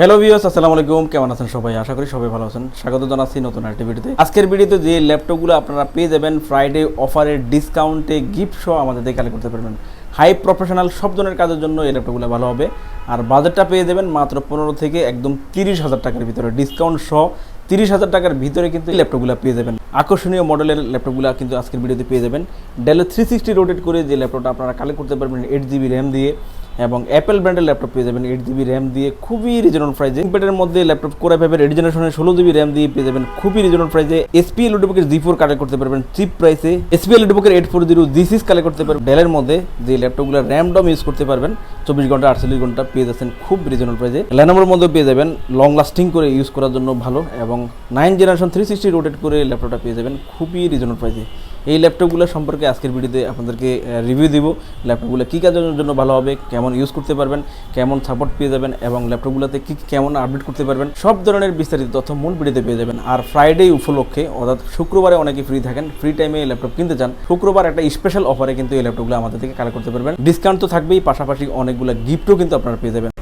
Hello viewers আসসালামু আলাইকুম। কেমন আছেন সবাই? আশা করি সবাই ভালো আছেন। স্বাগত জানাচ্ছি নতুন একটা ভিডিওতে। আজকের ভিডিওতে যে ল্যাপটপগুলো আপনারা পেয়ে যাবেন ফ্রাইডে অফারে ডিসকাউন্টে গিফট সহ আমাদের থেকে কালেক্ট করতে পারবেন। হাই প্রফেশনাল সব ধরনের কাজের জন্য এই ল্যাপটপগুলো ভালো হবে। আর বাজেটটা পেয়ে যাবেন মাত্র পনেরো থেকে একদম তিরিশ হাজার টাকার ভিতরে। ডিসকাউন্ট সহ তিরিশ হাজার টাকার ভিতরে কিন্তু ল্যাপটপগুলো পেয়ে যাবেন। আকর্ষণীয় মডেলের ল্যাপটপগুলো কিন্তু আজকের ভিডিওতে পেয়ে যাবেন। ডেলের থ্রি সিক্সটি রোটেট করে যে ল্যাপটপটা আপনারা কালেক্ট করতে পারবেন এইট জিবি র্যাম দিয়ে। এবং অ্যাপেল ব্র্যান্ডের ল্যাপটপ পেয়ে যাবেন এইট জিবি র্যাম দিয়ে, খুবই রিজনেবল প্রাইজে ইম্পেটের মধ্যে ল্যাপটপ করে পাবেন এইট জেনারেশনের ষোলো জিবি র্যাম দিয়ে পেয়ে যাবেন, খুবই রিজনেবল প্রাইজে এসপি এলুডুবুকের জি ফোর কালেক্ট করতে পারবেন চিপ প্রাইসে HP এলুডুবুকের eight four zero G six collect করতে পারবেন। ডেলের মধ্যে যে ল্যাপটপগুলো র্যাম ডম ইউজ করতে পারবেন, চব্বিশ ঘণ্টা, আটচল্লিশ ঘণ্টা পেয়ে যাচ্ছেন, খুব রিজনেবল প্রাইজে ল্যানোভোর মধ্যে পেয়ে যাবেন লং লাস্টিং করে ইউজ করার জন্য ভালো এবং nine generation three sixty rotate করে ল্যাপটপটা পেয়ে যাবেন, খুবই রিজনেবল প্রাইজে এই ল্যাপটপগুলো সম্পর্কে আজকের ভিডিওতে আপনাদেরকে রিভিউ দিব। ল্যাপটপগুলো কী কাজের জন্য ভালো হবে, কেমন ইউজ করতে পারবেন, কেমন সাপোর্ট পেয়ে যাবেন এবং ল্যাপটপগুলোতে কী কেমন আপডেট করতে পারবেন, সব ধরনের বিস্তারিত তথ্য মূল ভিডিওতে পেয়ে যাবেন। আর ফ্রাইডে উপলক্ষে, অর্থাৎ শুক্রবারে অনেকে ফ্রি থাকেন ফ্রি টাইমে ল্যাপটপ কিনতে চান, শুক্রবার একটা স্পেশাল অফারে কিন্তু এই ল্যাপটপগুলো আমাদের থেকে কালেক্ট করতে পারবেন। ডিসকাউন্ট তো থাকবেই, পাশাপাশি অনেকগুলো গিফটও কিন্তু আপনারা পেয়ে যাবেন।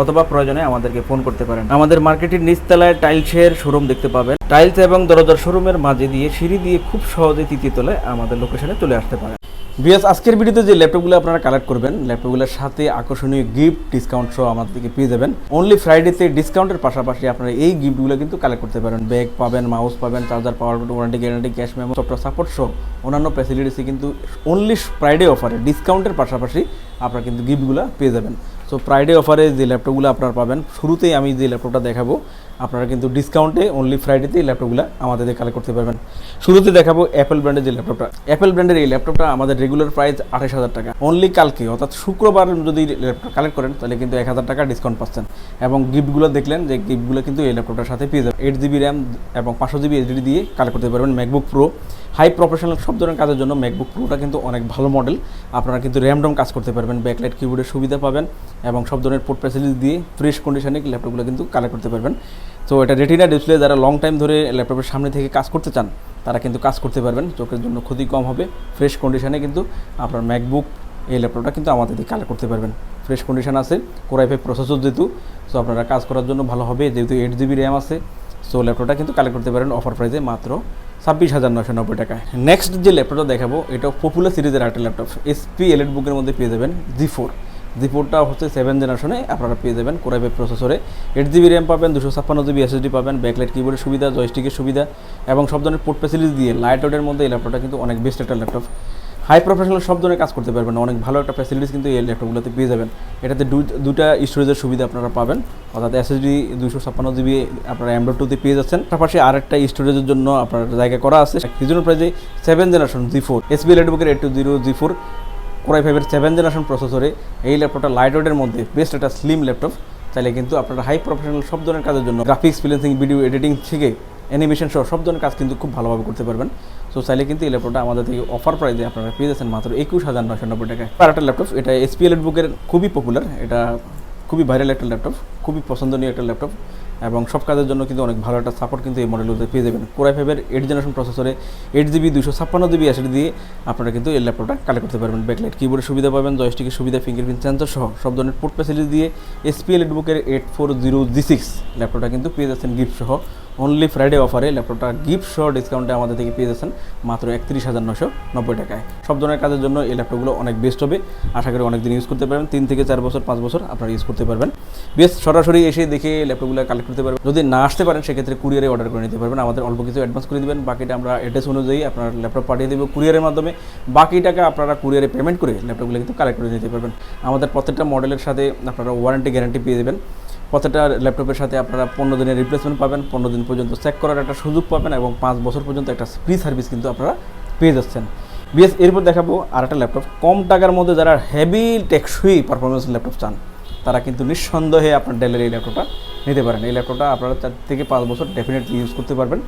অথবা প্রয়োজনে আমাদেরকে ফোন করতে পারেন। আমাদের মার্কেটের নিচতলায় টাইলসের শোরুম দেখতে পাবেন। টাইলস এবং দরজার শোরুমের মাঝে দিয়ে সিঁড়ি দিয়ে খুব সহজে তৃতীয় তলায় আমাদের লোকেশনে চলে আসতে পারেন। বিয়াস আজকের ভিডিওতে যে ল্যাপটপগুলো আপনারা কালেক্ট করবেন, ল্যাপটপগুলোর সাথে আকর্ষণীয় গিফট ডিসকাউন্ট সহ আমাদের থেকে পেয়ে যাবেন। অনলি ফ্রাইডেতে ডিসকাউন্টের পাশাপাশি আপনারা এই গিফটগুলো কিন্তু কালেক্ট করতে পারেন। ব্যাগ পাবেন মাউস পাবেন charger power warranty guarantee cash memo software support সহ অন্যান্য ফ্যাসিলিটিসে কিন্তু অনলি ফ্রাইডে অফারে ডিসকাউন্টের পাশাপাশি আপনারা কিন্তু গিফটগুলো পেয়ে যাবেন। সো ফ্রাইডে অফারে যে ল্যাপটপগুলো আপনারা পাবেন। শুরুতেই আমি যে ল্যাপটপটা দেখাবো, আপনারা কিন্তু ডিসকাউন্টে অনলি ফ্রাইডেতেই ল্যাপটপগুলো আমাদের কালেক্ট করতে পারবেন। শুরুতে দেখাবো অ্যাপেল ব্র্যান্ডের যে ল্যাপটপটা অ্যাপেল ব্র্যান্ডের এই ল্যাপটপটা আমাদের রেগুলার প্রাইস আঠাশ হাজার টাকা। অনলি কালকে, অর্থাৎ শুক্রবার যদি ল্যাপটপ কালেক্ট করেন, তাহলে কিন্তু এক হাজার টাকা ডিসকাউন্ট পাচ্ছেন। এবং গিফটগুলো দেখলেন যে গিফটগুলো কিন্তু এই ল্যাপটপটার সাথে পেয়ে যাবেন। এইট জিবি র্যাম এবং পাঁচশো জিবি এইচডি দিয়ে কালেক্ট করতে পারবেন ম্যাকবুক প্রো হাই প্রফেশনাল সব ধরনের কাজের জন্য ম্যাকবুক প্রোটা কিন্তু অনেক ভালো মডেল আপনারা কিন্তু র্যামডম কাজ করতে পারবেন ব্যাকলাইট কিবোর্ডের সুবিধা পাবেন এবং সব ধরনের পোর্ট ফ্যাসিলিটি দিয়ে ফ্রেশ কন্ডিশনে ল্যাপটপগুলো কিন্তু কালেক্ট করতে পারবেন। তো এটা রেটিনা ডিসপ্লে যারা লং টাইম ধরে ল্যাপটপের সামনে থেকে কাজ করতে চান, তারা কিন্তু কাজ করতে পারবেন। চোখের জন্য ক্ষতি কম হবে। ফ্রেশ কন্ডিশনে কিন্তু আপনার ম্যাকবুক এই ল্যাপটপটা কিন্তু আমাদের দিয়ে কালেক্ট করতে পারবেন। ফ্রেশ কন্ডিশন আছে কোরাই ফাইভ প্রসেসর যেহেতু সো আপনারা কাজ করার জন্য ভালো হবে। যেহেতু এইট জিবি র্যাম আছে সো ল্যাপটপটা কিন্তু কালেক্ট করতে পারেন অফার প্রাইসে মাত্র ছাব্বিশ হাজার নশো নব্বই টাকায় নেক্সট যে ল্যাপটপটা দেখাবো, এটা পপুলার সিরিজের একটা ল্যাপটপ এসপি এলএড বুকের মধ্যে পেয়ে যাবেন জি ফোর জি ফোরটা হচ্ছে সেভেন জেনারেশনে আপনারা পেয়ে যাবেন কোরাই প্রসেসরে এইট জিবি র্যাম পাবেন, দুশো ছাপ্পান্ন জিবি এসএসডি পাবেন ব্যাকলাইট কিবোর্ডের সুবিধা জয়স্টিকের সুবিধা এবং সব ধরনের পোর্ট ফ্যাসিলিটি দিয়ে লাইট আউটের মধ্যে এই ল্যাপটপটা কিন্তু অনেক বেস্ট একটা ল্যাপটপ হাই প্রফেশনাল সব ধরনের কাজ করতে পারবেন অনেক ভালো একটা ফ্যাসিলিটিস কিন্তু এই ল্যাপটপগুলোতে পেয়ে যাবেন। এটাতে দুটা স্টোরেজের সুবিধা আপনারা পাবেন। অর্থাৎ এসএসডি দুশো ছাপ্পান্ন জিবি আপনারা অ্যান্ড্রয়েড টুতে পেয়ে যাচ্ছেন। পাশাপাশি আরেকটা স্টোরেজের জন্য আপনার জায়গা করা আছে। রিজনাল প্রাইজে seven generation G four HP ল্যাপটপের eight two zero G four core i ফাইভের সেভেন জেনারেশন প্রসেসরে এই ল্যাপটপটা লাইট ওয়েটের মধ্যে বেস্ট একটা স্লিম ল্যাপটপ। চাইলে কিন্তু আপনারা হাই প্রফেশনাল সব ধরনের কাজের জন্য গ্রাফিক্স ফিলেন্সিং ভিডিও এডিটিং থেকে অ্যানিমেশন সহ সব ধরনের কাজ কিন্তু খুব ভালোভাবে করতে পারবেন। সো চাইলে কিন্তু এই ল্যাপটপটা আমাদের থেকে অফার প্রাইসে আপনারা পেয়ে যাচ্ছেন মাত্র একুশ হাজার নশো নব্বই টাকায়। আর একটা ল্যাপটপ এটা এসপিএল বুকের খুবই পপুলার এটা খুবই ভাইরাল একটা ল্যাপটপ খুবই পছন্দনীয় একটা ল্যাপটপ এবং সব কাজের জন্য কিন্তু অনেক ভালো একটা সাপোর্ট কিন্তু এই মডেলগুলোতে পেয়ে যাবেন। কোরাই ফাইভের এইট জেনারেশন প্রসেসরে এইট জিবি দুশো ছাপ্পান্ন জিবি এসডি দিয়ে আপনারা কিন্তু এই ল্যাপটপটা কালেক্ট করতে পারবেন। ব্যাকলাইট কিবোর্ডের সুবিধা পাবেন জয়স্টিকের সুবিধা ফিঙ্গারপ্রিন্ট সেন্সর সহ সব ধরনের পোর্ট ফ্যাসিলিটি দিয়ে এসপিএল বুকের eight four zero G six ল্যাপটপটা কিন্তু পেয়ে যাচ্ছেন গিফট সহ। অনলি ফ্রাইডে অফারে ল্যাপটপটা গিফট সহ ডিসকাউন্টে আমাদের থেকে পেয়ে যাচ্ছেন মাত্র একত্রিশ হাজার নশো নব্বই টাকায়। সব ধরনের কাজের জন্য এই ল্যাপটপগুলো অনেক বেস্ট হবে। আশা করি অনেক দিন ইউজ করতে পারবেন। তিন থেকে চার বছর, পাঁচ বছর আপনারা ইউজ করতে পারবেন। বেশ, সরাসরি এসে দেখে ল্যাপটপগুলো কালেক্ট করতে পারবেন। যদি না আসতে পারেন, সেক্ষেত্রে কুরিয়ারে অর্ডার করে নিতে পারবেন। আমাদের অল্প কিছু অ্যাডভান্স করে দেবেন। বাকিটা আমরা অ্যাড্রেস অনুযায়ী আপনার ল্যাপটপ পাঠিয়ে দেবো কুরিয়ারের মাধ্যমে। বাকি টাকা আপনারা কুরিয়ারে পেমেন্ট করে ল্যাপটপগুলো কিন্তু কালেক্ট করে নিতে পারবেন। আমাদের প্রত্যেকটা মডেলের সাথে আপনারা ওয়ারেন্টি গ্যারান্টি পেয়ে দেবেন প্রত্যেকটা ল্যাপটপের সাথে আপনারা পনেরো দিনের রিপ্লেসমেন্ট পাবেন, পনেরো দিন পর্যন্ত চেক করার একটা সুযোগ পাবেন এবং পাঁচ বছর পর্যন্ত একটা ফ্রি সার্ভিস কিন্তু আপনারা পেয়ে যাচ্ছেন। বিএস, এরপর দেখাবো আর একটা ল্যাপটপ কম টাকার মধ্যে যারা হেভি টেকসই পারফরমেন্স ল্যাপটপ চান, তারা কিন্তু নিঃসন্দেহে আপনার ডেলের এই ল্যাপটপটা নিতে পারেন। এই ল্যাপটপটা আপনারা চার থেকে পাঁচ বছর ডেফিনেটলি ইউজ করতে পারবেন।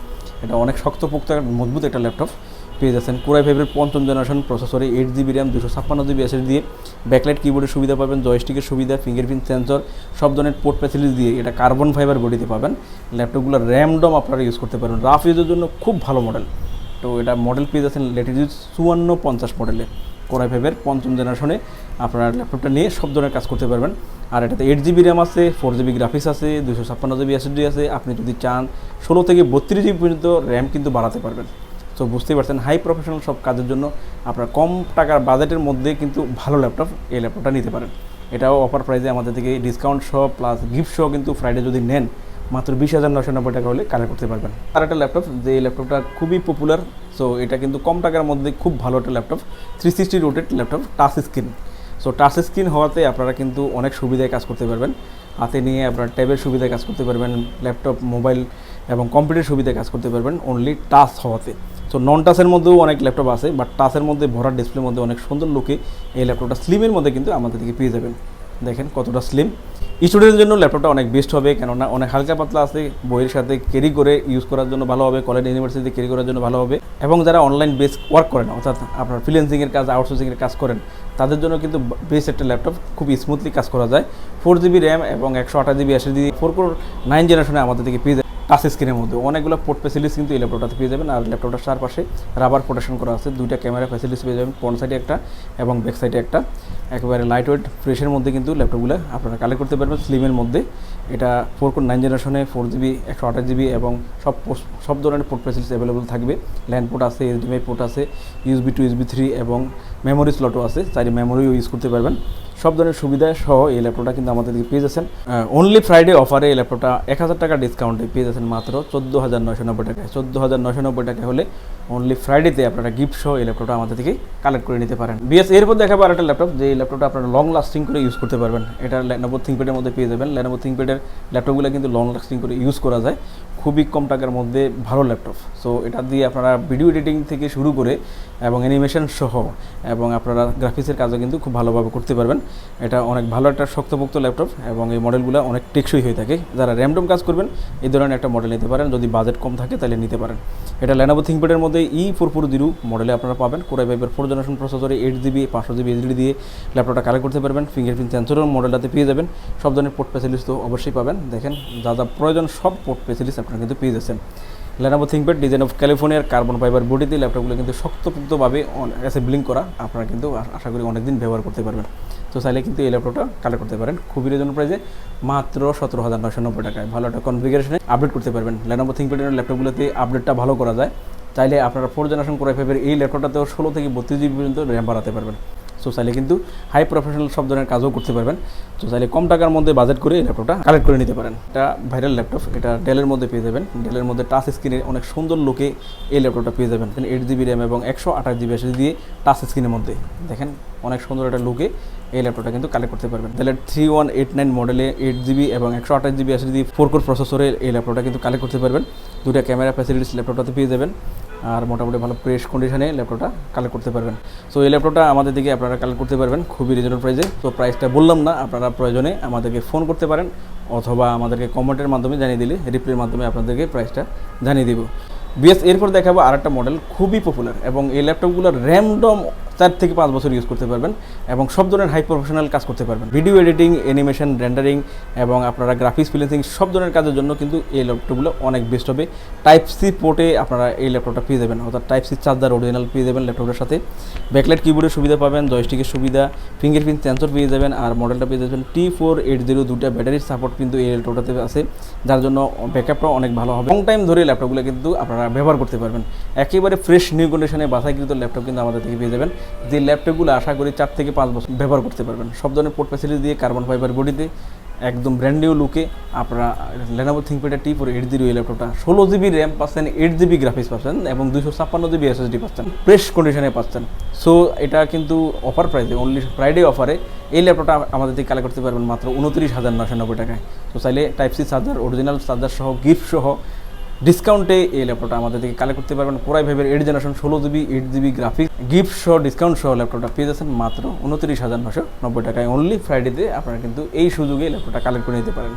এটা অনেক শক্তপোক্ত মজবুত একটা ল্যাপটপ পেয়ে যাচ্ছেন। কোরাই ফাইভের পঞ্চম জেনারেশন প্রসেসরে এইট জিবি র্যাম দুশো ছাপ্পান্ন জিবি এসএস দিয়ে ব্যাকলাইট কিবোর্ডের সুবিধা পাবেন জয়স্টিকের সুবিধা ফিঙ্গারপ্রিন্ট সেন্সর সব ধরনের পোর্ট ফ্যাসিলিটি দিয়ে এটা কার্বন ফাইবার বডিতে পাবেন। ল্যাপটপগুলো র্যামডম আপনারা ইউজ করতে পারবেন। রাফ ইউজের জন্য খুব ভালো মডেল তো এটা মডেল পেয়ে যাচ্ছেন লেটিটিউড চুয়ান্ন পঞ্চাশ মডেলে কোরাই ফাইভের পঞ্চম জেনারেশনে আপনারা ল্যাপটপটা নিয়ে সব ধরনের কাজ করতে পারবেন। আর এটাতে এইট জিবি র্যাম আছে ফোর জিবি গ্রাফিক্স আছে দুশো ছাপ্পান্ন জিবি এসএসডি আছে। আপনি যদি চান, ষোলো থেকে বত্রিশ জিবি পর্যন্ত র্যাম কিন্তু বাড়াতে পারবেন। তো বুঝতেই পারছেন হাই প্রফেশনাল সব কাজের জন্য আপনার কম টাকার বাজেটের মধ্যে কিন্তু ভালো ল্যাপটপ এই ল্যাপটপটা নিতে পারেন। এটাও অফার প্রাইসে আমাদের থেকে ডিসকাউন্ট সহ প্লাস গিফট সহ কিন্তু ফ্রাইডে যদি নেন, মাত্র বিশ হাজার নশো নব্বই টাকা হলে কালেক্ট করতে পারবেন। আর একটা ল্যাপটপ যে ল্যাপটপটা খুবই পপুলার সো এটা কিন্তু কম টাকার মধ্যে খুব ভালো একটা laptop three sixty rotated laptop touch screen so touch screen হওয়াতে আপনারা কিন্তু অনেক সুবিধায় কাজ করতে পারবেন। হাতে নিয়ে আপনার ট্যাবের সুবিধায় কাজ করতে পারবেন ল্যাপটপ মোবাইল এবং কম্পিউটার সুবিধায় কাজ করতে পারবেন অনলি টাচ হওয়াতে। সো নন টাচের মধ্যেও অনেক ল্যাপটপ আছে বাট টাচের মধ্যে ভরা ডিসপ্লের মধ্যে অনেক সুন্দর লুকে এই ল্যাপটপটা স্লিমের মধ্যে কিন্তু আমাদের থেকে পেয়ে যাবেন। দেখেন কতটা স্লিম স্টুডেন্টের জন্য ল্যাপটপটা অনেক বেস্ট হবে, কেননা অনেক হালকা পাতলা আছে, বইয়ের সাথে ক্যারি করে ইউজ করার জন্য ভালো হবে কলেজ ইউনিভার্সিটিতে ক্যারি করার জন্য ভালো হবে। এবং যারা অনলাইন বেস ওয়ার্ক করেন অর্থাৎ আপনার ফ্রিল্যান্সিংয়ের কাজ আউটসোর্সিংয়ের কাজ করেন, তাদের জন্য কিন্তু বেস্ট একটা ল্যাপটপ খুব স্মুথলি কাজ করা যায়। ফোর জিবি র্যাম এবং একশো আঠাশ GB SSD four core nine জেনারেশনে আমাদের থেকে পেয়ে যায় টাচ স্ক্রিনের মধ্যে। অনেকগুলো পোর্ট ফ্যাসিলিটিস কিন্তু এই ল্যাপটপটাতে পেয়ে যাবেন। আর ল্যাপটপটার চারপাশে রাবার প্রোটেকশন করা আছে। দুইটা ক্যামেরা ফ্যাসিলিটিস পেয়ে যাবেন ফ্রন্ট সাইডে একটা এবং ব্যাক সাইডে একটা। একেবারে লাইট ওয়েট ফ্রেশের মধ্যে কিন্তু ল্যাপটপগুলো আপনারা কালেক্ট করতে পারবেন স্লিমের মধ্যে। এটা ফোর নাইন জেনারেশনে ফোর জিবি একশো আঠাশ জিবি এবং সব সব ধরনের পোর্ট ফ্যাসিলিটিস অ্যাভেলেবল থাকবে। ল্যান্ড পোর্ট আছে এইচডিএমআই পোর্ট আছে ইউএসবি টু ইউএসবি থ্রি এবং মেমোরি স্লটও আছে, চাইলে মেমোরিও ইউজ করতে পারবেন। সব ধরনের সুবিধা সহ এই ল্যাপটপটা কিন্তু আমাদের পেয়ে যাচ্ছেন। অনলি ফ্রাইডে অফারে এই ল্যাপটপটা এক হাজার টাকা ডিসকাউন্টে পেয়ে যাচ্ছেন মাত্র চোদ্দ হাজার নয়শো নব্বই টাকায়। চোদ্দ হাজার নয়শো নব্বই টাকা হলে অনলি ফ্রাইডেতে আপনারা গিফট সহ এই ল্যাপটপটা আমাদের থেকে কালেক্ট করে নিতে পারেন। বিএস, এরপর দেখাবো আর একটা ল্যাপটপ, যে ল্যাপটপটা আপনারা লং লাস্টিং করে ইউজ করতে পারবেন। এটা লেনোভো থিঙ্কপ্যাডের মধ্যে পেয়ে যাবেন। লেনোভো থিঙ্কপ্যাডের ল্যাপটপগুলো কিন্তু লং লাস্টিং করে ইউজ করা যায়। খুবই কম টাকার মধ্যে ভালো ল্যাপটপ। সো এটা দিয়ে আপনারা ভিডিও এডিটিং থেকে শুরু করে এবং অ্যানিমেশন সহ এবং আপনারা গ্রাফিক্সের কাজও কিন্তু খুব ভালোভাবে করতে পারবেন। এটা অনেক ভালো একটা শক্তপোক্ত ল্যাপটপ এবং এই মডেলগুলো অনেক টেকসই হয়ে থাকে। যারা র্যামডম কাজ করবেন, এই ধরনের একটা মডেল নিতে পারেন। যদি বাজেট কম থাকে, তাহলে নিতে পারেন। এটা লেনোভো থিঙ্কপ্যাডের মধ্যে ই ফোর ফোর জিরো মডেলে আপনারা পাবেন। কোরাই ফাইভের ফোর জেনারেশন প্রসেসরে এইট জিবি পাঁচশো জিবি এইচডি দিয়ে ল্যাপটপটা কালেক্ট করতে পারবেন। ফিঙ্গারপ্রিন্ট সেন্সরও মডেলটাতে পেয়ে যাবেন। সব ধরনের পোর্ট ফ্যাসিলিটিস তো অবশ্যই পাবেন। দেখেন, যা যা প্রয়োজন সব পোর্ট ফ্যাসিলিটিস আপনারা কিন্তু পেয়ে যাচ্ছেন। লেনোভো থিঙ্কপ্যাড ডিজাইন অফ ক্যালিফোর্নিয়ার কার্বন ফাইবার বডিতে ল্যাপটপগুলো কিন্তু শক্তপোক্তভাবে অ্যাসেম্বলিং করা, আপনারা কিন্তু আশা করি অনেকদিন ব্যবহার করতে পারবেন। তো চাইলে কিন্তু এই ল্যাপটপটা কালেক্ট করতে পারেন। খুবই রিজনেবল প্রাইসে মাত্র সতেরো হাজার নশো নব্বই টাকায়। ভালো একটা কনফিগারেশনে আপডেট করতে পারবেন। লেনোভো থিঙ্কপ্যাডের ল্যাপটপগুলোতে আপডেটটা ভালো করা যায়। চাইলে আপনারা ফোর জেনারেশন করে ফাইভের এই ল্যাপটপটাতেও ষোলো থেকে বত্রিশ জিবি পর্যন্ত র্যাম বাড়াতে পারবেন। সো চাইলে কিন্তু হাই প্রফেশনাল সব ধরনের কাজও করতে পারবেন। তো চাইলে কম টাকার মধ্যে বাজেট করে এই ল্যাপটপটা কালেক্ট করে নিতে পারেন। এটা ভাইরাল ল্যাপটপ এটা ডেলের মধ্যে পেয়ে যাবেন। ডেলের মধ্যে টাচ স্ক্রিনে অনেক সুন্দর লুকে এই ল্যাপটপটা পেয়ে যাবেন। এইট জিবি র্যাম এবং একশো আঠাশ জিবি এসএস দিয়ে টাচ স্ক্রিনের মধ্যে। দেখেন, অনেক সুন্দর একটা লুকে এই ল্যাপটপটা কিন্তু কালেক্ট করতে পারবেন। ডেলের থ্রি ওয়ান এইট নাইন মডেলে এইট জিবি এবং একশো আঠাশ জিবি এসএস দিয়ে ফোর কোর প্রসেসরে এই ল্যাপটপটা কিন্তু কালেক্ট করতে পারবেন। দুটা ক্যামেরা ফ্যাসিলিটিস ল্যাপটপটাতে পেয়ে যাবেন। আর মোটামুটি ভালো প্রেস কন্ডিশনে ল্যাপটপটা কালেক্ট করতে পারবেন। সো এই ল্যাপটপটা আমাদের দিকে আপনারা কালেক্ট করতে পারবেন খুবই রিজনেবল প্রাইসে তো প্রাইসটা বললাম না, আপনারা প্রয়োজনে আমাদেরকে ফোন করতে পারেন অথবা আমাদেরকে কমেন্টের মাধ্যমে জানিয়ে দিলে রিপ্লের মাধ্যমে আপনাদেরকে প্রাইসটা জানিয়ে দিব। বিএস এরপর দেখাবো আর একটা মডেল খুবই পপুলার এবং এই ল্যাপটপগুলোর র্যামডম চার থেকে পাঁচ বছর ইউজ করতে পারবেন এবং সব ধরনের হাই প্রফেশনাল কাজ করতে পারবেন। ভিডিও এডিটিং অ্যানিমেশন রেন্ডারিং এবং আপনারা গ্রাফিক্স ফিলেন্সিং সব ধরনের কাজের জন্য কিন্তু এই ল্যাপটপগুলো অনেক বেস্ট হবে। টাইপ সি পোর্টে আপনারা এই ল্যাপটপটা পেয়ে যাবেন। অর্থাৎ টাইপ সি চার্জার অরিজিনাল পেয়ে যাবেন ল্যাপটপের সাথে। ব্যাকলাইট কিবোর্ডের সুবিধা পাবেন জয়স্টিকের সুবিধা ফিঙ্গারপ্রিন্ট সেন্সর পেয়ে যাবেন আর মডেলটা পেয়ে যাবেন টি ফোর এইট জিরো দুটা ব্যাটারির সাপোর্ট কিন্তু এই ল্যাপটপটাতে আছে। যার জন্য ব্যাকআপটাও অনেক ভালো হবে। লং টাইম ধরে ল্যাপটপগুলো কিন্তু আপনারা ব্যবহার করতে পারবেন। একেবারে ফ্রেশ নিউ কন্ডিশনে বাসায় কিন্তু ল্যাপটপ কিন্তু আমাদের থেকে পেয়ে যাবেন। যে ল্যাপটপগুলো আশা করি চার থেকে পাঁচ বছর ব্যবহার করতে পারবেন। সব ধরনের পোর্ট ফ্যাসিলিটি দিয়ে কার্বন ফাইবার বডিতে একদম ব্র্যান্ড লুকে আপনারা লেনোভো থিঙ্কপ্যাডের টি এইট জিরো এই ল্যাপটপটা ষোলো জিবি র্যাম পাচ্ছেন এইট জিবি গ্রাফিক্স পাচ্ছেন এবং দুশো ছাপ্পান্ন জিবি এসএসডি পাচ্ছেন ফ্রেশ কন্ডিশনে পাচ্ছেন। সো এটা কিন্তু অফার প্রাইসে অনলি ফ্রাইডে অফারে এই ল্যাপটপটা আমাদের থেকে কালেক্ট করতে পারবেন মাত্র উনত্রিশ হাজার নশো নব্বই টাকায়। তো চাইলে type C charger original charger সহ গিফট সহ ডিসকাউন্টে এই ল্যাপটপটা আমাদের থেকে কালেক্ট করতে পারবেন। পুরাই ভাইভের এইট জেনারেশন ষোলো GB eight GB graphic gift সহ ডিসকাউন্ট সহ ল্যাপটপটা পেয়ে যাচ্ছেন মাত্র উনত্রিশ হাজার নশো নব্বই টাকায়। অনলি ফ্রাইডেতে আপনারা কিন্তু এই সুযোগে ল্যাপটপটা কালেক্ট করে নিতে পারেন।